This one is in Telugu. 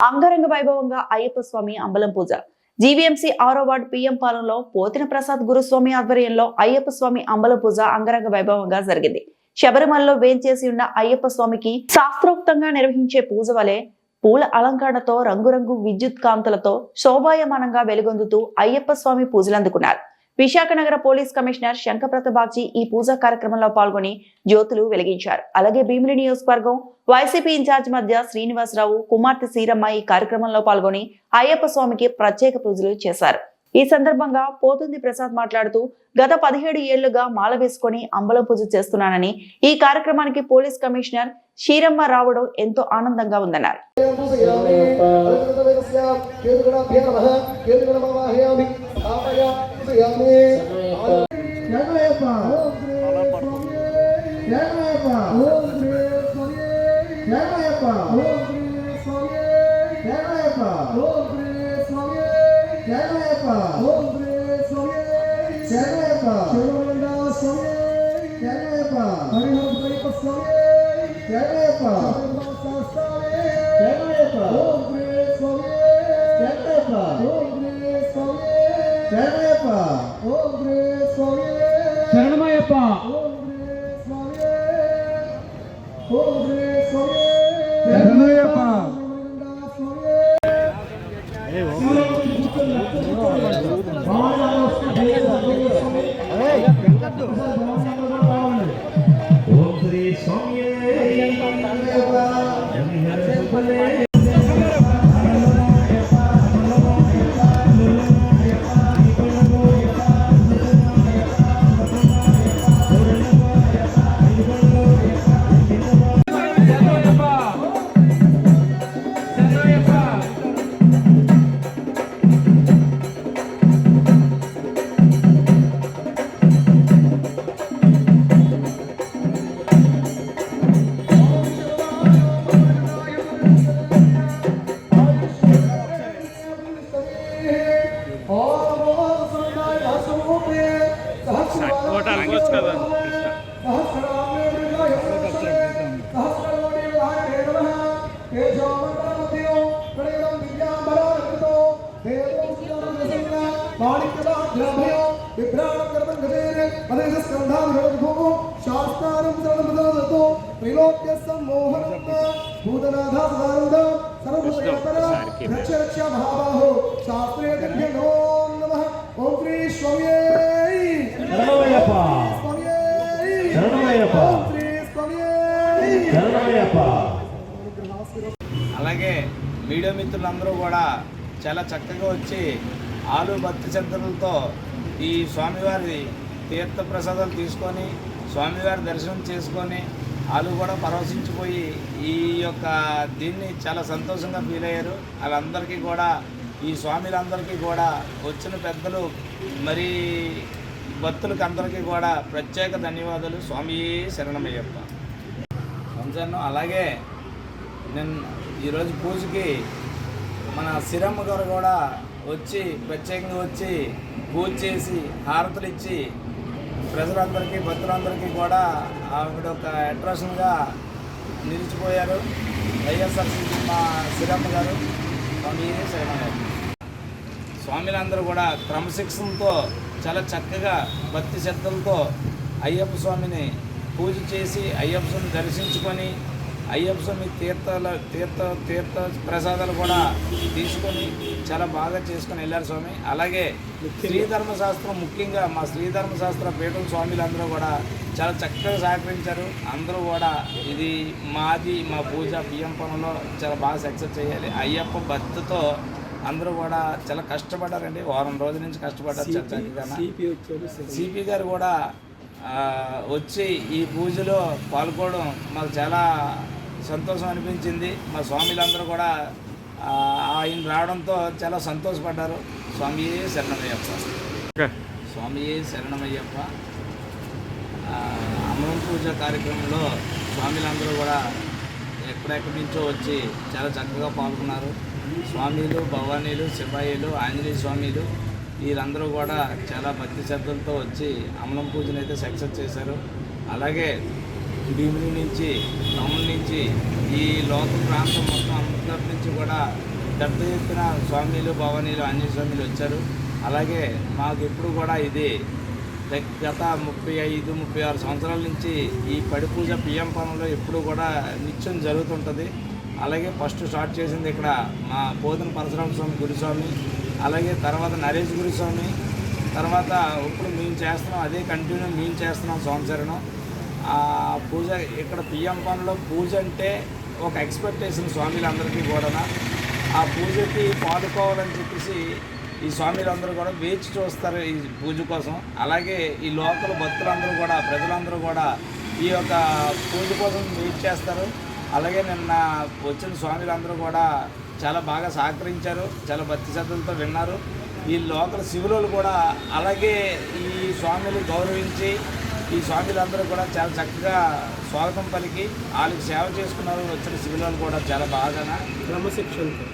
అంగరంగ వైభవంగా అయ్యప్ప స్వామి అంబలం పూజ. జీవీఎంసీ ఆరో వార్డు పిఎం పాలెంలో పోతిన ప్రసాద్ గురుస్వామి ఆధ్వర్యంలో అయ్యప్ప స్వామి అంబల పూజ అంగరంగ వైభవంగా జరిగింది. శబరిమలలో వేంచేసి ఉన్న అయ్యప్ప స్వామికి శాస్త్రోక్తంగా నిర్వహించే పూజ వలె పూల అలంకరణతో రంగురంగు విద్యుత్ కాంతులతో శోభాయమానంగా వెలుగొందుతూ అయ్యప్ప స్వామి పూజలు అందుకున్నారు విశాఖ నగర పోలీస్ కమిషనర్ శంకప్రతబాచి ఈ పూజా కార్యక్రమంలో పాల్గొని జ్యోతులు వెలిగించారు. అలాగే భీమిలి నియోజకవర్గం వైసీపీ ఇన్ఛార్జ్ మధ్య శ్రీనివాసరావు కుమార్తె సీరమ్మ ఈ కార్యక్రమంలో పాల్గొని అయ్యప్ప స్వామికి ప్రత్యేక పూజలు చేశారు. ఈ సందర్భంగా పోతుంది ప్రసాద్ మాట్లాడుతూ గత పదిహేడు ఏళ్ళుగా మాల వేసుకొని అంబలం పూజ చేస్తున్నానని ఈ కార్యక్రమానికి పోలీస్ కమిషనర్ శ్రీరమ్మ రావడం ఎంతో ఆనందంగా ఉందన్నారు. శరణమయ్యప్ప ఓం శ్రీ స్వామియే శాస్త్రే నమో నమ ఓం శ్రీ స్వామియే శరణమయ్యప్ప శరణమయ్యప్ప శరణమయ్యప్ప అలాగే మీడియా మిత్రులందరూ కూడా చాలా చక్కగా వచ్చి ఆలు భక్తి శ్రద్ధలతో ఈ స్వామివారి తీర్థ ప్రసాదాలు తీసుకొని స్వామివారి దర్శనం చేసుకొని వాళ్ళు కూడా పరవశించిపోయి ఈ యొక్క దీన్ని చాలా సంతోషంగా ఫీల్ అయ్యారు. వాళ్ళందరికీ కూడా ఈ స్వామిలందరికీ కూడా వచ్చిన పెద్దలు మరి భక్తులకి అందరికీ కూడా ప్రత్యేక ధన్యవాదాలు. స్వామి శరణమయ్యప్ప. రంజాన్ అలాగే నేను ఈరోజు పూజకి మన సిరమ్మ గారు కూడా వచ్చి ప్రత్యేకంగా వచ్చి పూజ చేసి హారతులు ఇచ్చి ప్రజలందరికీ భక్తులందరికీ కూడా ఆవిడ ఒక అట్రాక్షన్గా నిలిచిపోయారు. వైఎస్ఆర్సీపీ మా సిరమ్మ గారు. స్వామి శరణయ్య స్వామిలందరూ కూడా క్రమశిక్షణతో చాలా చక్కగా భక్తి శ్రద్ధలతో అయ్యప్ప స్వామిని పూజ చేసి అయ్యప్ప స్వామిని దర్శించుకొని అయ్యప్ప స్వామి తీర్థాల తీర్థ తీర్థ ప్రసాదాలు కూడా తీసుకొని చాలా బాగా చేసుకొని వెళ్ళారు స్వామి. అలాగే శ్రీధర్మ శాస్త్రం ముఖ్యంగా మా శ్రీధర్మ శాస్త్ర పీఠం స్వామిలందరూ కూడా చాలా చక్కగా సహకరించారు. అందరూ కూడా ఇది మాది మా పూజ బియ్యం పనులో చాలా బాగా సక్సెస్ చేయాలి. అయ్యప్ప భక్తితో అందరూ కూడా చాలా కష్టపడ్డారండి. వారం రోజుల నుంచి కష్టపడ్డారు చక్కగా. సిపి గారు కూడా వచ్చి ఈ పూజలో పాల్గొనడం మాకు చాలా సంతోషం అనిపించింది. మా స్వామిలందరూ కూడా ఆయన రావడంతో చాలా సంతోషపడ్డారు. స్వామి శరణమయ్యప్ప. స్వామి శరణమయ్యప్ప. అమరం పూజ కార్యక్రమంలో స్వామిలందరూ కూడా ఎక్కడెక్కడి నుంచో వచ్చి చాలా చక్కగా పాల్గొన్నారు. స్వామీలు భవానీలు సిపాయిలు ఆంజనేయ స్వామీలు వీరందరూ కూడా చాలా భక్తి శ్రద్ధలతో వచ్చి అమలం పూజను అయితే సక్సెస్ చేశారు. అలాగే భీముని నుంచి టౌన్ నుంచి ఈ లోక ప్రాంతం మొత్తం అంతటి నుంచి కూడా పెద్ద ఎత్తున స్వామిలు భవానీలు ఆంజనేయ స్వామిలు వచ్చారు. అలాగే మాకు ఎప్పుడు కూడా ఇది గత ముప్పై ఐదు ముప్పై ఆరు సంవత్సరాల నుంచి ఈ పడి పూజ పిఎం పనులు ఎప్పుడు కూడా నిత్యం జరుగుతుంటుంది. అలాగే ఫస్ట్ స్టార్ట్ చేసింది ఇక్కడ మా పోతన పరశురామ స్వామి గురుస్వామి అలాగే తర్వాత నరేష్ గురుస్వామి తర్వాత ఇప్పుడు మేము చేస్తున్నాం అదే కంటిన్యూ మేము చేస్తున్నాం సంవత్సరం. పూజ ఇక్కడ పిఎం పనిలో పూజ అంటే ఒక ఎక్స్పెక్టేషన్ స్వామిలందరికీ కూడా ఆ పూజకి పాడుకోవాలని చెప్పేసి ఈ స్వామిలందరూ కూడా వేచి చూస్తారు ఈ పూజ కోసం. అలాగే ఈ లోకల్ భక్తులందరూ కూడా ప్రజలందరూ కూడా ఈ యొక్క పూజ కోసం వెయిట్ చేస్తారు. అలాగే నిన్న వచ్చిన స్వామిలందరూ కూడా చాలా బాగా సహకరించారు. చాలా భక్తి శ్రద్ధలతో విన్నారు. ఈ లోకల్ శివులు కూడా అలాగే ఈ స్వామిని గౌరవించి ఈ స్వామిలందరూ కూడా చాలా చక్కగా స్వాగతం పలికి వాళ్ళకి సేవ చేసుకున్నారు వచ్చిన శిబిరాలు కూడా చాలా బాగా క్రమశిక్షణతో.